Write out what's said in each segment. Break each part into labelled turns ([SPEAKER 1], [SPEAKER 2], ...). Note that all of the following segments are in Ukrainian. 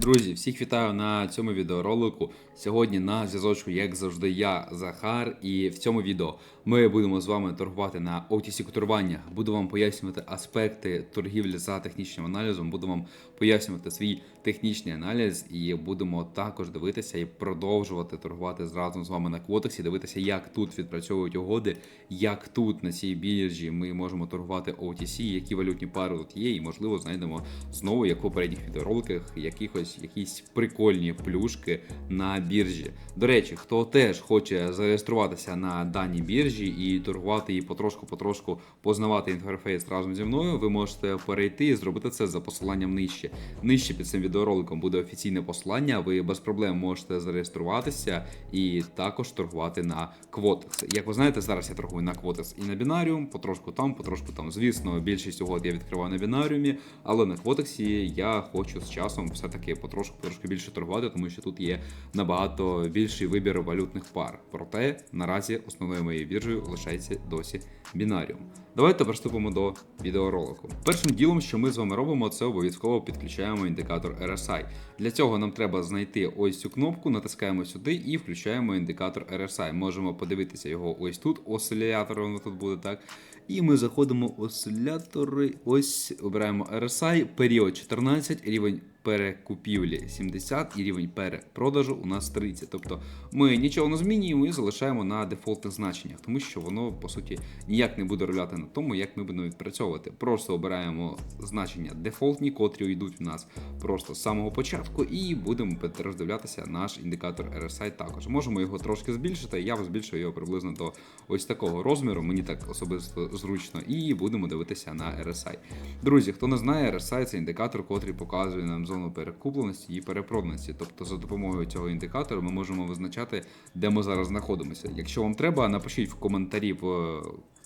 [SPEAKER 1] Друзі, всіх вітаю на цьому відеоролику. Сьогодні на зв'язочку, як завжди, я Захар, і в цьому відео ми будемо з вами торгувати на OTC котируваннях. Буду вам пояснювати аспекти торгівлі за технічним аналізом. Буду вам пояснювати свій технічний аналіз, і будемо також дивитися і продовжувати торгувати разом з вами на квотексі. Дивитися, як тут відпрацьовують угоди, як тут на цій біржі ми можемо торгувати OTC, які валютні пари тут є, і можливо знайдемо знову, як в попередніх відеороликах, якихось якісь прикольні плюшки на біржі. До речі, хто теж хоче зареєструватися на даній біржі і торгувати і потрошку-потрошку познавати інтерфейс разом зі мною, ви можете перейти і зробити це за посиланням нижче. Нижче під цим відеороликом буде офіційне посилання. Ви без проблем можете зареєструватися і також торгувати на Quotex. Як ви знаєте, зараз я торгую на Quotex і на бінаріум, потрошку там, потрошку там. Звісно, більшість угод я відкриваю на бінаріумі, але на Quotex я хочу з часом все-таки потрошку трошки більше торгувати, тому що тут є набагато більший вибір валютних пар. Проте наразі основною моєю біржею лишається досі бінаріум. Давайте приступимо до відеоролику. Першим ділом, що ми з вами робимо, це обов'язково підключаємо індикатор RSI. Для цього нам треба знайти ось цю кнопку, натискаємо сюди і включаємо індикатор RSI. Можемо подивитися його ось тут. Осцилятор воно тут буде так. І ми заходимо в осцилятори. Ось обираємо RSI, період 14, рівень перекупівлі 70 і рівень перепродажу у нас 30. Тобто ми нічого не змінюємо і залишаємо на дефолтних значеннях, тому що воно по суті ніяк не буде роляти на тому, як ми будемо відпрацьовувати. Просто обираємо значення дефолтні, котрі йдуть в нас просто з самого початку, і будемо роздивлятися наш індикатор RSI також. Можемо його трошки збільшити. Я збільшую його приблизно до ось такого розміру. Мені так особисто зручно, і будемо дивитися на RSI. Друзі, хто не знає, RSI це індикатор, котрий показує нам зону перекупленості і перепроданості. Тобто, за допомогою цього індикатора ми можемо визначати, де ми зараз знаходимося. Якщо вам треба, напишіть в коментарі в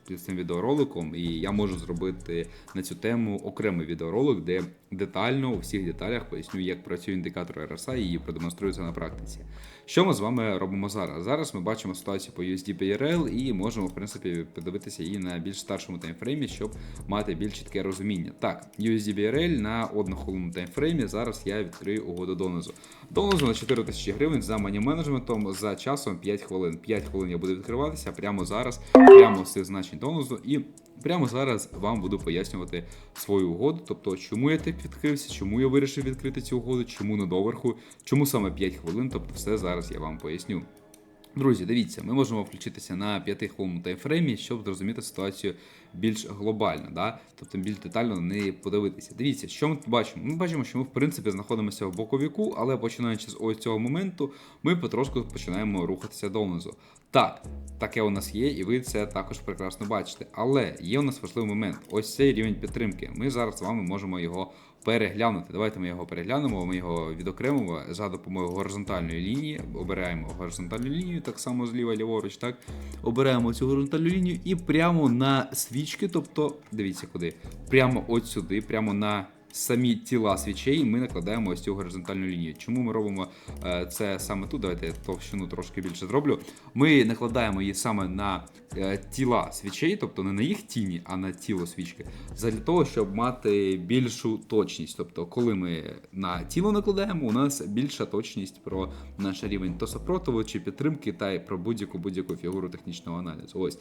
[SPEAKER 1] під цим відеороликом, і я можу зробити на цю тему окремий відеоролик, де детально у всіх деталях поясню, як працює індикатор RSI і продемонструю це на практиці. Що ми з вами робимо зараз? Зараз ми бачимо ситуацію по USD BRL і можемо, в принципі, подивитися її на більш старшому таймфреймі, щоб мати більш чітке розуміння. Так, USD BRL на однохвилинному таймфреймі. Зараз я відкрию угоду донизу. Донизу на 4 тисячі гривень за мані менеджментом за часом 5 хвилин. 5 хвилин я буду відкриватися прямо зараз, прямо з цих значень донизу. І прямо зараз вам буду пояснювати свою угоду, тобто, чому я так відкрився, чому я вирішив відкрити цю угоду, чому на доверху, чому саме 5 хвилин, тобто все зараз я вам поясню. Друзі, дивіться, ми можемо включитися на 5 хвилинному таймфреймі, щоб зрозуміти ситуацію більш глобально, да? тобто більш детально на неї подивитися. Дивіться, що ми тут бачимо? Ми бачимо, що ми в принципі знаходимося в боковіку, але починаючи з ось цього моменту, ми потрошку починаємо рухатися донизу. Так, таке у нас є, і ви це також прекрасно бачите. Але є у нас важливий момент. Ось цей рівень підтримки. Ми зараз з вами можемо його переглянути. Давайте ми його переглянемо, ми його відокремимо за допомогою горизонтальної лінії. Обираємо горизонтальну лінію, так само зліва ліворуч, так. Обираємо цю горизонтальну лінію і прямо на свічки, тобто, дивіться куди, прямо от сюди, прямо на самі тіла свічей ми накладаємо ось цю горизонтальну лінію. Чому ми робимо е, це саме тут? Давайте я товщину трошки більше зроблю. Ми накладаємо її саме на е, тіла свічей, тобто не на їх тіні, а на тіло свічки, для того, щоб мати більшу точність. Тобто, коли ми на тіло накладаємо, у нас більша точність про наш рівень то супротиву чи підтримки, та й про будь-яку будь-яку фігуру технічного аналізу. Ось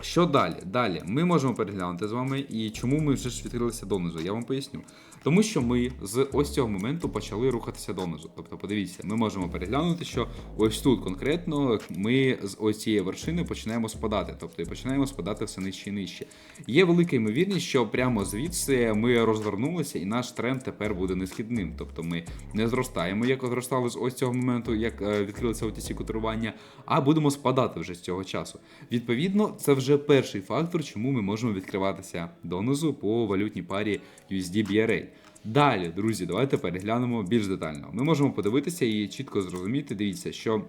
[SPEAKER 1] що далі? Далі ми можемо переглянути з вами, і чому ми вже ж відкрилися донизу. Я вам поясню. Тому що ми з ось цього моменту почали рухатися донизу. Тобто, подивіться, ми можемо переглянути, що ось тут конкретно ми з ось цієї вершини починаємо спадати, тобто і починаємо спадати все нижче і нижче. Є велика ймовірність, що прямо звідси ми розвернулися, і наш тренд тепер буде несхідним. Тобто ми не зростаємо, як зростали з ось цього моменту, як е, відкрилися оці котирування, а будемо спадати вже з цього часу. Відповідно, це вже перший фактор, чому ми можемо відкриватися донизу по валютній парі USD BRA. Далі, друзі, давайте переглянемо більш детально. Ми можемо подивитися і чітко зрозуміти. Дивіться, що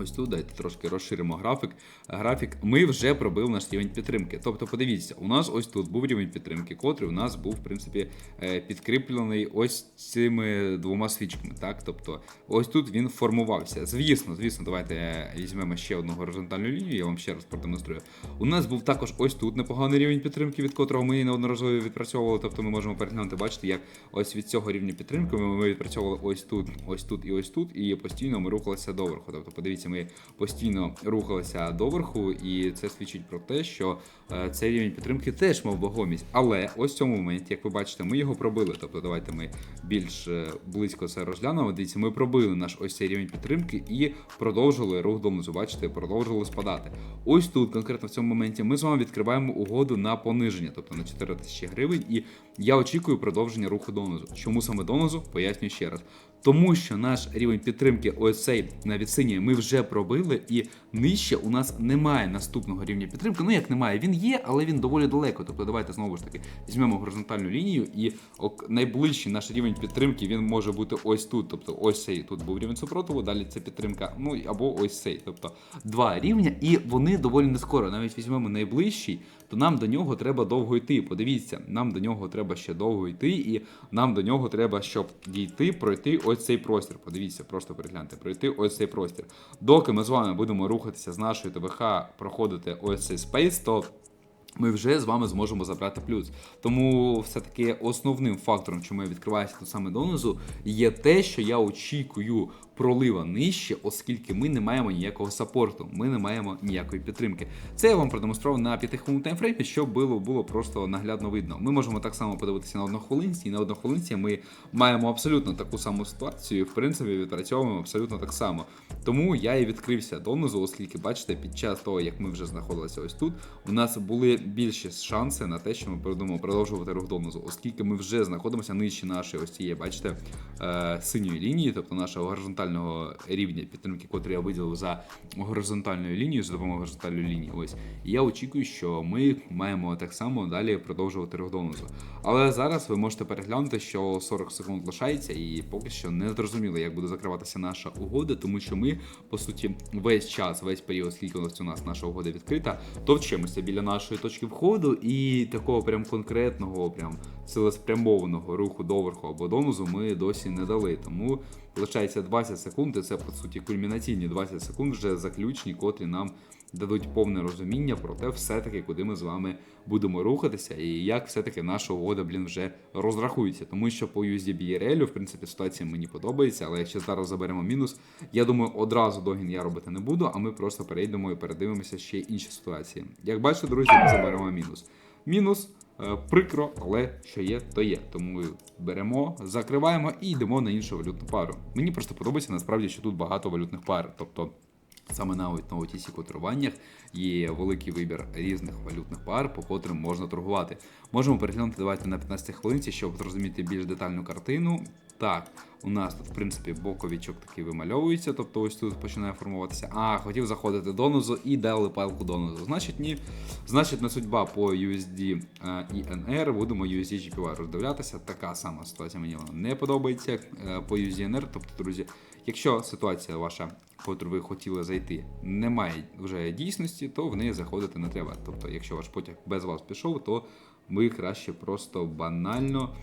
[SPEAKER 1] Ось тут дайте трошки розширимо графік. Графік ми вже пробили наш рівень підтримки. Тобто, подивіться, у нас ось тут був рівень підтримки, котрий у нас був, в принципі, е, підкріплений ось цими двома свічками. Так, тобто, ось тут він формувався. Звісно, звісно, давайте візьмемо ще одну горизонтальну лінію, я вам ще раз продемонструю. У нас був також ось тут непоганий рівень підтримки, від котрого ми неодноразово відпрацьовували. Тобто ми можемо переглянути, бачите, як ось від цього рівня підтримки ми відпрацьовували ось тут, ось тут і ось тут, і постійно ми рухалися доверху. Тобто, подивіться, ми постійно рухалися доверху, і це свідчить про те, що е, цей рівень підтримки теж мав вагомість. Але ось в цьому моменті, як ви бачите, ми його пробили. Тобто, давайте ми більш е, близько це розглянемо. Дивіться, ми пробили наш ось цей рівень підтримки і продовжили рух донизу. Бачите, продовжили спадати. Ось тут, конкретно в цьому моменті, ми з вами відкриваємо угоду на пониження, тобто на 4 тисячі гривень. І я очікую продовження руху донизу. Чому саме донизу? Пояснюю ще раз. Тому що наш рівень підтримки, ось цей на відсині, ми вже пробили, і нижче у нас немає наступного рівня підтримки. Ну як немає, він є, але він доволі далеко. Тобто, давайте знову ж таки візьмемо горизонтальну лінію, і ок- найближчий наш рівень підтримки він може бути ось тут. Тобто, ось цей тут був рівень супротиву, далі це підтримка. Ну або ось цей. Тобто два рівня, і вони доволі не скоро. Навіть візьмемо найближчий, то нам до нього треба довго йти. Подивіться, нам до нього треба ще довго йти, і нам до нього треба, щоб дійти, пройти ось цей простір. Подивіться, просто перегляньте, пройти ось цей простір. Доки ми з вами будемо рухатися з нашої ТВХ, проходити ось цей спейс, то ми вже з вами зможемо забрати плюс. Тому все-таки основним фактором, чому я відкриваюся тут саме донизу, є те, що я очікую пролива нижче, оскільки ми не маємо ніякого сапорту, ми не маємо ніякої підтримки. Це я вам продемонстрував на 5 хвилин таймфреймі, щоб було, було просто наглядно видно. Ми можемо так само подивитися на однохвилинці, і на однохвилинці ми маємо абсолютно таку саму ситуацію, і в принципі відпрацьовуємо абсолютно так само. Тому я і відкрився донизу, оскільки бачите, під час того, як ми вже знаходилися ось тут, у нас були більші шанси на те, що ми будемо продовжувати рух донизу, оскільки ми вже знаходимося нижче нашої ось цієї, бачите, е, синьої лінії, тобто нашого горизонтального рівня підтримки, котрий я виділив за горизонтальною лінією, за допомогою горизонтальної лінії. Ось і я очікую, що ми маємо так само далі продовжувати рух донизу. Але зараз ви можете переглянути, що 40 секунд лишається, і поки що не зрозуміло, як буде закриватися наша угода, тому що ми, по суті, весь час, весь період, скільки у нас наша угода відкрита, товчимося біля нашої точки входу, і такого прям конкретного, прям цілеспрямованого руху доверху або донизу ми досі не дали. Тому лишається 20 секунд, і це по суті кульмінаційні 20 секунд, вже заключні, котрі нам дадуть повне розуміння про те, все-таки, куди ми з вами будемо рухатися, і як все-таки наша угода, блін, вже розрахується. Тому що по USD BRL, в принципі, ситуація мені подобається, але якщо зараз заберемо мінус, я думаю, одразу догін я робити не буду, а ми просто перейдемо і передивимося ще інші ситуації. Як бачите, друзі, ми заберемо мінус. Мінус. Е, Прикро, але що є, то є. Тому беремо, закриваємо і йдемо на іншу валютну пару. Мені просто подобається насправді, що тут багато валютних пар. Тобто Саме навіть на OTC котруваннях є великий вибір різних валютних пар, по котрим можна торгувати. Можемо переглянути давайте на 15 хвилинці, щоб зрозуміти більш детальну картину. Так, у нас тут, в принципі, боковічок такий вимальовується, тобто ось тут починає формуватися. А, хотів заходити донизу і дали палку донизу. Значить, ні. Значить, не судьба по USD е, і NR, будемо USD GPY роздивлятися. Така сама ситуація мені вона не подобається е, по USD NR. Тобто, друзі, якщо ситуація ваша, котру ви хотіли зайти, немає вже дійсності, то в неї заходити не треба. Тобто, якщо ваш потяг без вас пішов, то ви краще просто банально.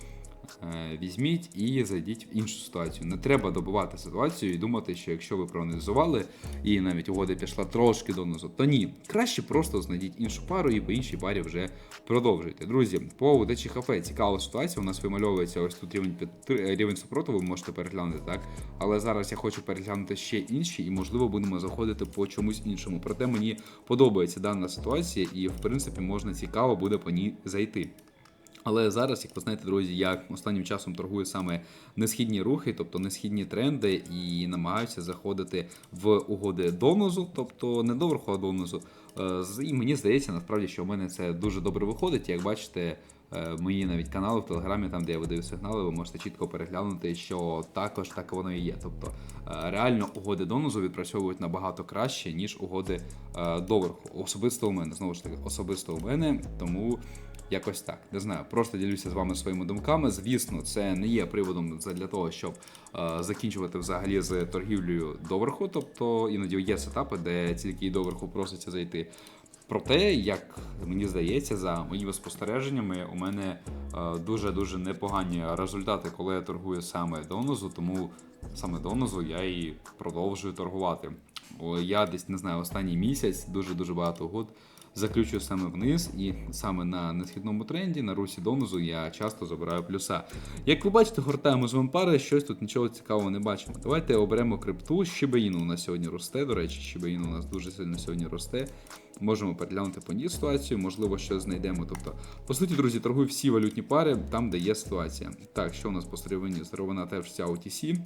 [SPEAKER 1] Е, Візьміть і зайдіть в іншу ситуацію. Не треба добувати ситуацію і думати, що якщо ви проаналізували і навіть угода пішла трошки донизу, то ні. Краще просто знайдіть іншу пару і по іншій парі вже продовжуйте. Друзі, по УДЧХФ цікава ситуація. У нас вимальовується ось тут рівень підтри- рівень супротиву, ви можете переглянути так. Але зараз я хочу переглянути ще інші, і можливо будемо заходити по чомусь іншому. Проте мені подобається дана ситуація, і в принципі можна цікаво буде по ній зайти. Але зараз, як ви знаєте, друзі, я останнім часом торгую саме несхідні рухи, тобто несхідні тренди, і намагаюся заходити в угоди донозу, тобто не до верху, а донозу. Е, І мені здається, насправді, що в мене це дуже добре виходить. Як бачите, е, мої навіть канали в Телеграмі, там де я видаю сигнали, ви можете чітко переглянути, що також так воно і є. Тобто е, реально угоди донозу відпрацьовують набагато краще, ніж угоди доверху. Особисто у мене, знову ж таки, особисто у мене, тому. Якось так, не знаю. Просто ділюся з вами своїми думками. Звісно, це не є приводом для того, щоб е, закінчувати взагалі з торгівлею доверху. Тобто іноді є сетапи, де тільки і доверху проситься зайти. Проте, як мені здається, за моїми спостереженнями, у мене дуже дуже непогані результати, коли я торгую саме донозу, тому саме донозу я і продовжую торгувати. Я десь не знаю, останній місяць дуже дуже багато угод заключую саме вниз, і саме на несхідному тренді на русі донозу я часто забираю плюса. Як ви бачите, гортаємо з вампари, щось тут нічого цікавого не бачимо. Давайте оберемо крипту. Щебеїн у нас сьогодні росте. До речі, щебеїн у нас дуже сильно сьогодні росте. Можемо переглянути по ній ситуацію, можливо, щось знайдемо. Тобто, по суті, друзі, торгую всі валютні пари там, де є ситуація. Так, що у нас по сировині? Сировина теж вся OTC.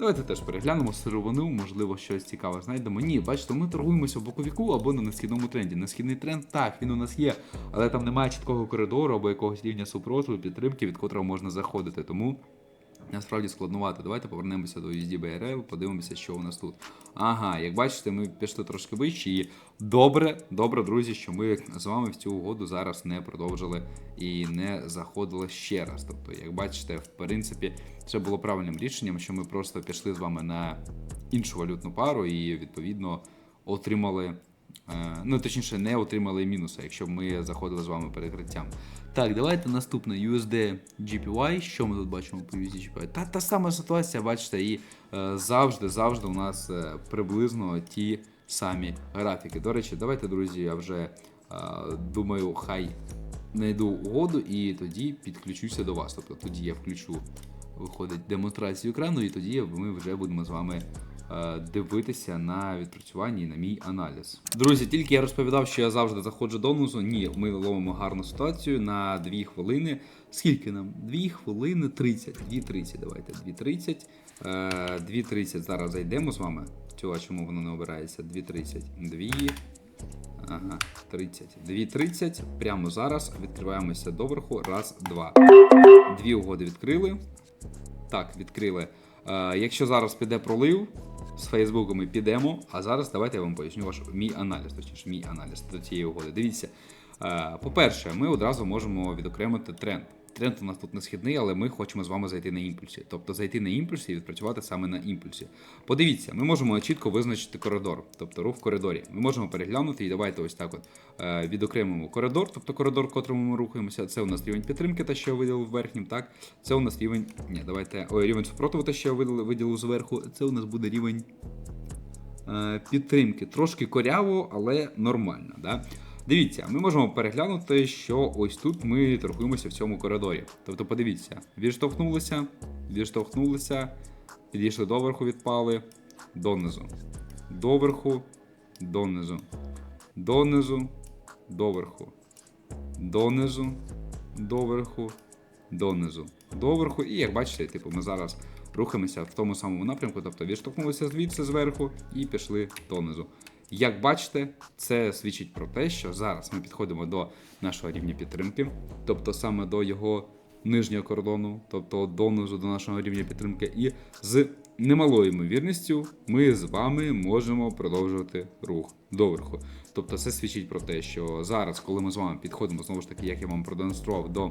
[SPEAKER 1] Давайте теж переглянемо сировину, можливо, щось цікаве знайдемо. Ні, бачите, ми торгуємося в боковіку або на несхідному тренді. Несхідний тренд, так, він у нас є, але там немає чіткого коридору або якогось рівня супротиву, підтримки, від котрого можна заходити. Тому насправді складнувати. Давайте повернемося до USD BRL, подивимося, що у нас тут. Ага, як бачите, ми пішли трошки вище. І добре, добре, друзі, що ми з вами в цю угоду зараз не продовжили і не заходили ще раз. Тобто, як бачите, в принципі, це було правильним рішенням, що ми просто пішли з вами на іншу валютну пару і відповідно отримали. Е, Ну, точніше, не отримали мінуси, якщо ми заходили з вами перекриттям. Так, давайте наступне USD GPY. Що ми тут бачимо по USD GPY? Та та сама ситуація, бачите, і е, завжди, завжди у нас е, приблизно ті самі графіки. До речі, давайте, друзі, я вже е, думаю, хай знайду угоду і тоді підключуся до вас. Тобто тоді я включу, виходить, демонстрацію екрану, і тоді ми вже будемо з вами е, дивитися на відпрацювання і на мій аналіз. Друзі, тільки я розповідав, що я завжди заходжу до нузу. Ні, ми ловимо гарну ситуацію на 2 хвилини. Скільки нам? 2 хвилини 30. 2.30, давайте. 2.30. Е, 2.30 зараз зайдемо з вами. Чого, чому воно не обирається? 2.30. 2. Ага, 30. 2.30. Прямо зараз відкриваємося доверху. Раз, два. Дві угоди відкрили. Так, відкрили. Е, якщо зараз піде пролив, з Фейсбуку ми підемо. А зараз давайте я вам поясню ваш мій аналіз, точніше, мій аналіз до цієї угоди. Дивіться. Е, по-перше, ми одразу можемо відокремити тренд. Тренд у нас тут не східний, але ми хочемо з вами зайти на імпульсі. Тобто зайти на імпульсі і відпрацювати саме на імпульсі. Подивіться, ми можемо чітко визначити коридор, тобто рух в коридорі. Ми можемо переглянути і давайте ось так от е, відокремимо коридор, тобто коридор, в котрому ми рухаємося. Це у нас рівень підтримки, та що я виділив верхнім, так? Це у нас рівень. Ні, давайте. Ой, рівень супротиву, та що я виділив, виділив зверху. Це у нас буде рівень е, підтримки. Трошки коряво, але нормально. Да? Дивіться, ми можемо переглянути, що ось тут ми торгуємося в цьому коридорі. Тобто, подивіться, відштовхнулися, відштовхнулися, підійшли до верху, відпали, донизу, доверху, донизу, донизу, доверху, донизу, доверху, донизу, доверху. І як бачите, типу, ми зараз рухаємося в тому самому напрямку, тобто відштовхнулися звідси зверху і пішли донизу. Як бачите, це свідчить про те, що зараз ми підходимо до нашого рівня підтримки, тобто саме до його нижнього кордону, тобто донизу до нашого рівня підтримки, і з немалою ймовірністю ми з вами можемо продовжувати рух доверху. Тобто, це свідчить про те, що зараз, коли ми з вами підходимо, знову ж таки, як я вам продемонстрував до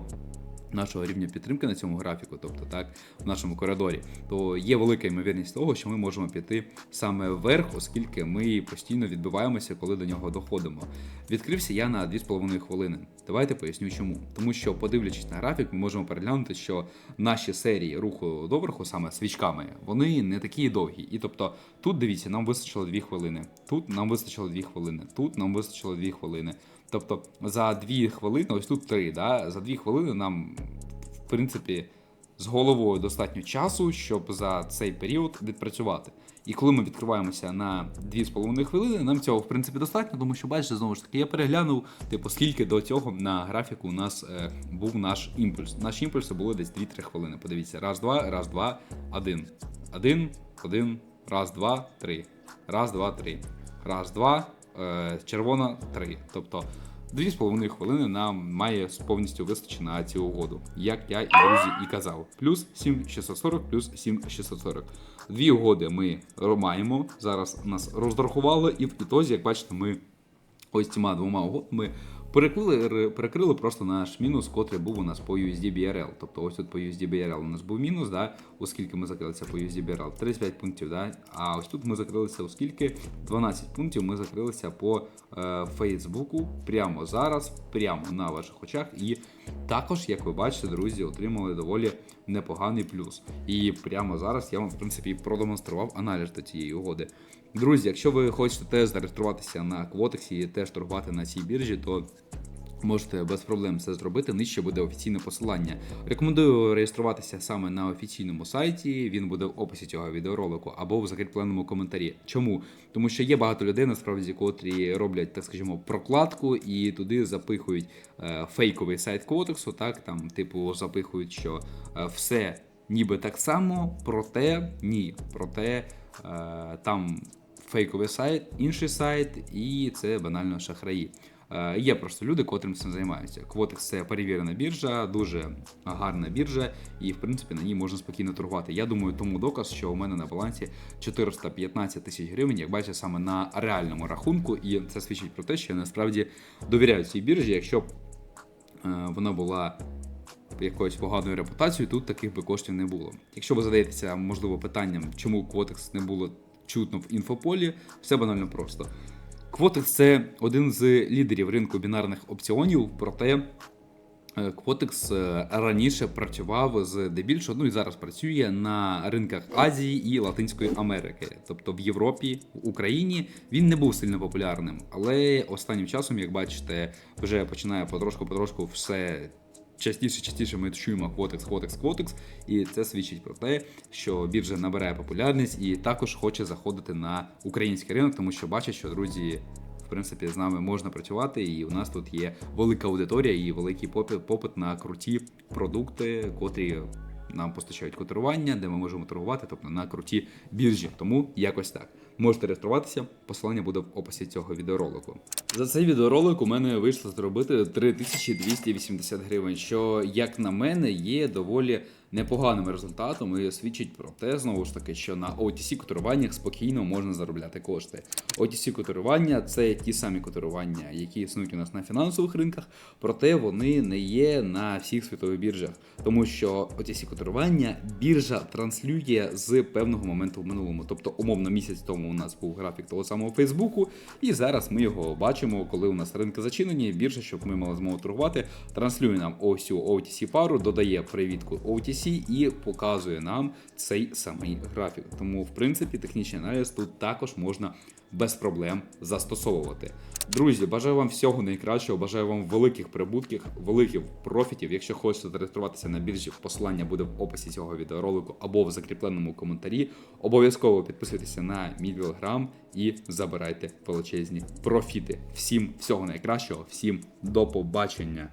[SPEAKER 1] нашого рівня підтримки на цьому графіку, тобто так, в нашому коридорі, то є велика ймовірність того, що ми можемо піти саме вверх, оскільки ми постійно відбиваємося, коли до нього доходимо. Відкрився я на 2,5 хвилини. Давайте поясню чому. Тому що, подивлячись на графік, ми можемо переглянути, що наші серії руху доверху, саме свічками, вони не такі довгі. І тобто, тут дивіться, нам вистачило 2 хвилини, тут нам вистачило 2 хвилини, тут нам вистачило 2 хвилини. Тобто за 2 хвилини, ось тут 3, да, за 2 хвилини нам, в принципі, з головою достатньо часу, щоб за цей період відпрацювати. І коли ми відкриваємося на 2,5 хвилини, нам цього в принципі достатньо, тому що бачите, знову ж таки, я переглянув, типу, скільки до цього на графіку у нас е, був наш імпульс. Наші імпульси були десь 2-3 хвилини. Подивіться, раз, два, раз, два, один. Один, один, раз, два, три. Раз, два, три. Раз, два, червона 3. Тобто 2,5 хвилини нам має повністю вистачити на цю угоду, як я і друзі і казав. Плюс 7640, плюс 7640. Дві угоди ми маємо. Зараз нас розрахували, і в ітозі, як бачите, ми ось цими двома угодами Перекрили, перекрили просто наш мінус, котрий був у нас по USD BRL. Тобто ось тут по USD BRL у нас був мінус, да, оскільки ми закрилися по USD BRL 35 пунктів. Да, а ось тут ми закрилися, оскільки 12 пунктів ми закрилися по е, Фейсбуку прямо зараз, прямо на ваших очах. І також, як ви бачите, друзі, отримали доволі непоганий плюс. І прямо зараз я вам, в принципі, продемонстрував аналіз до цієї угоди. Друзі, якщо ви хочете теж зареєструватися на Квотексі і теж торгувати на цій біржі, то Можете без проблем це зробити. Нижче буде офіційне посилання. Рекомендую реєструватися саме на офіційному сайті. Він буде в описі цього відеоролику або в закріпленому коментарі. Чому? Тому що є багато людей, насправді, котрі роблять, так скажімо, прокладку і туди запихують е, фейковий сайт кодексу. Так там, типу, запихують, що е, все ніби так само, проте ні. Проте е, там фейковий сайт, інший сайт, і це банально шахраї. Е, Є просто люди, котрим цим займаються. Quotex – це перевірена біржа, дуже гарна біржа, і в принципі на ній можна спокійно торгувати. Я думаю, тому доказ, що у мене на балансі 415 тисяч гривень, як бачите, саме на реальному рахунку, і це свідчить про те, що я насправді довіряю цій біржі. Якщо б е, вона була якоюсь поганою репутацією, тут таких би коштів не було. Якщо ви задаєтеся, можливо, питанням, чому Quotex не було чутно в інфополі, все банально просто. Quotex – це один з лідерів ринку бінарних опціонів, проте е, Quotex е, раніше працював з дебільшого, ну і зараз працює на ринках Азії і Латинської Америки. Тобто в Європі, в Україні він не був сильно популярним. Але останнім часом, як бачите, вже починає потрошку-потрошку все. Частіше, частіше ми чуємо Quotex, Quotex, Quotex, і це свідчить про те, що біржа набирає популярність і також хоче заходити на український ринок, тому що бачить, що друзі, в принципі, з нами можна працювати, і у нас тут є велика аудиторія і великий попит, попит на круті продукти, котрі нам постачають котирування, де ми можемо торгувати, тобто на круті біржі. Тому якось так. Можете реєструватися, посилання буде в описі цього відеоролику. За цей відеоролик у мене вийшло зробити 3280 гривень, що, як на мене, є доволі непоганим результатом і свідчить про те, знову ж таки, що на OTC котируваннях спокійно можна заробляти кошти. OTC котирування це ті самі котирування, які існують у нас на фінансових ринках, проте вони не є на всіх світових біржах, тому що OTC котирування біржа транслює з певного моменту в минулому. Тобто, умовно, місяць тому у нас був графік того самого Фейсбуку, і зараз ми його бачимо, коли у нас ринки зачинені. Біржа, щоб ми мали змогу торгувати, транслює нам ось цю OTC пару, додає привітку OTC і показує нам цей самий графік. Тому, в принципі, технічний аналіз тут також можна без проблем застосовувати. Друзі, бажаю вам всього найкращого, бажаю вам великих прибутків, великих профітів. Якщо хочете зареєструватися на біржі, посилання буде в описі цього відеоролику або в закріпленому коментарі. Обов'язково підписуйтеся на мій телеграм і забирайте величезні профіти. Всім всього найкращого, всім до побачення.